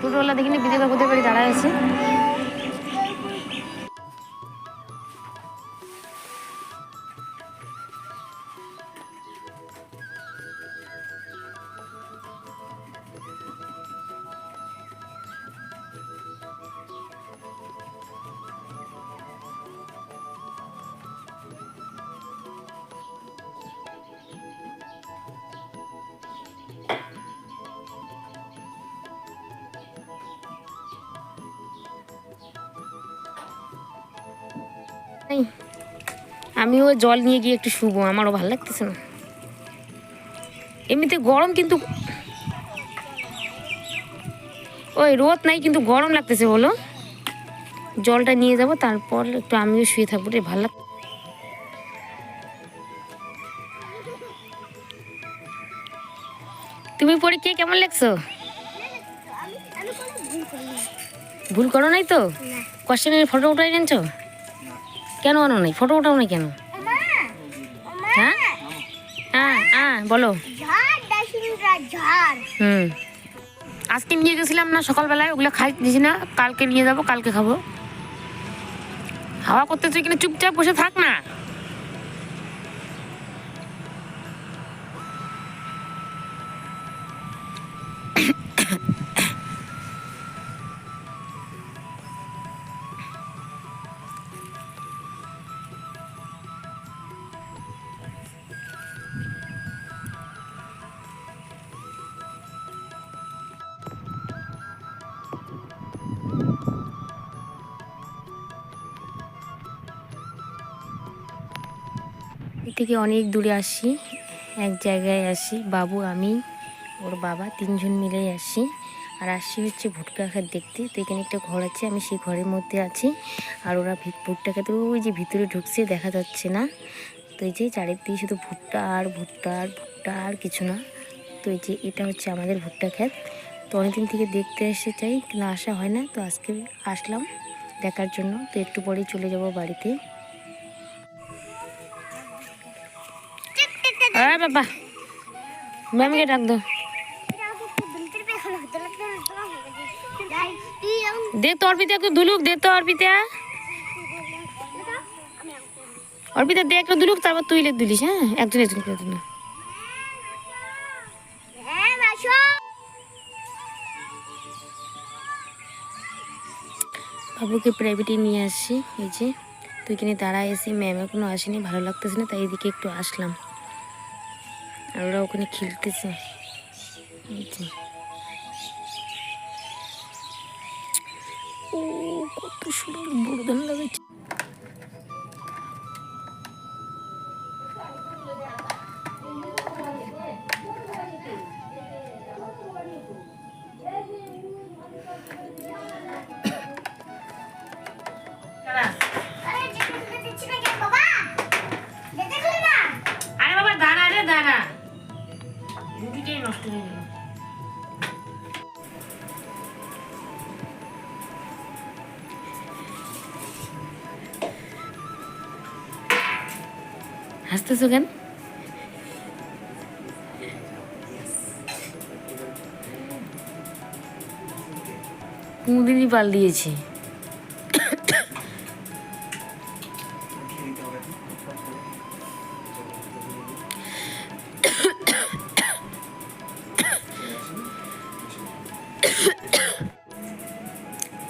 ছোটোবেলা দেখিনি বিজয় বাবুদের বাড়ি দাঁড়ায় আছে। আমিও জল নিয়ে গিয়ে একটু শুবো আমারও ভালো লাগতেছে না। এমনিতে গরম কিন্তু ওই রোদ নাই কিন্তু গরম লাগতেছে বলো। জলটা নিয়ে যাব তারপর একটু আমিও শুয়ে থাকব রে ভালো লাগ তুমি পরে কে কেমন লাগছো? ভুল করো নাই তো? কোশ্চেনের ফটো উঠাই আনছো? কেন আনো নাই? ফটো ওঠাও নাই কেন? হ্যাঁ? হ্যাঁ হ্যাঁ বলো। হুম। আজকে নিয়ে গেছিলাম না সকালবেলায় ওগুলো খাই দিছি না কালকে নিয়ে যাব কালকে খাব। হাওয়া করতেছে কিনা চুপচাপ বসে থাক না। থেকে অনেক দূরে আসি, এক জায়গায় আসি, বাবু, আমি, ওর বাবা তিনজন মিলেই আসি। আর আসি হচ্ছে ভুট্টা খাত দেখতে। তো এখানে একটা ঘর আছে, আমি সেই ঘরের মধ্যে আছি। আর ওরা ভুট্টা খেতে ওই যে ভিতরে ঢুকছে, দেখা যাচ্ছে না। তো এই যে চারিদিকে শুধু ভুট্টা আর ভুট্টা আর ভুট্টা আর কিছু না। তো এই যে এটা হচ্ছে আমাদের ভুট্টা ক্ষেত। তো অনেকদিন থেকে দেখতে এসে চাই, কিন্তু আসা হয় না। তো আজকে আসলাম দেখার জন্য। তো একটু পরেই চলে যাব বাড়িতে। আরে বাবা। ম্যামকে ডাক দাও। দে তো অর্পিতা একটু দুলুক, দে তো অর্পিতা। অর্পিতা, দে একটু দুলুক, তারপর তুই দুলিস হ্যাঁ? একজন একজন করে দিন বাবুকে প্রাইভেটে নিয়ে আসি, এই যে। তো এখানে দাঁড়ায় এসে ম্যাম এখনও আসেনি, ভালো লাগতেছে না, তাই এদিকে একটু আসলাম। আর ওরা ওখানে খেলতেছে। ও কত সুন্দর বড়দান লাগাচ্ছে আরে বাবা দাঁড়া রে দাঁড়া। রুটিটাই নষ্ট হয়ে কেন? কুঁদিনই পাল দিয়েছে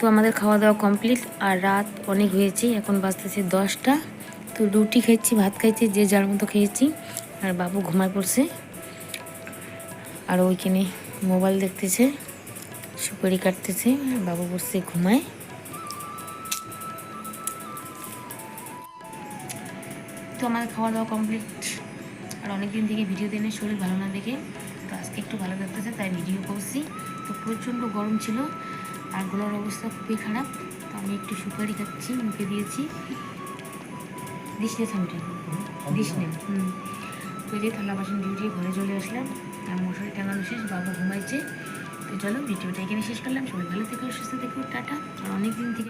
তো আমাদের খাওয়া দাওয়া কমপ্লিট আর রাত অনেক হয়েছে, এখন বাজতেছে দশটা। তো রুটি খাইছি, ভাত খাইছি, যে যার মতো খেয়েছি, আর বাবু ঘুমায় পড়ছে। আর ওইখানে মোবাইল দেখতেছে, সুপারি কাটতেছে, আর বাবু পড়ছে ঘুমায়। তো আমাদের খাওয়া দাওয়া কমপ্লিট আর অনেকদিন থেকে ভিডিও দিনে শরীর ভালো না দেখে। তো আজকে একটু ভালো লাগতেছে, তাই ভিডিও করছি। তো প্রচণ্ড গরম ছিল আর অবস্থা খুবই খারাপ, তো আমি একটু সুপারি খাচ্ছি, মুখে দিয়েছি। দিসনে নে দিসনে, হুম। তো যে থালা বাসন ধুয়ে ঘরে চলে আসলাম। আর মশারি টাঙানো শেষ, বাবা ঘুমাইছে। তো চলো, ভিডিওটা এখানে শেষ করলাম। সবাই ভালো থেকো, সুস্থ থেকো, টাটা। আর অনেক দিন থেকে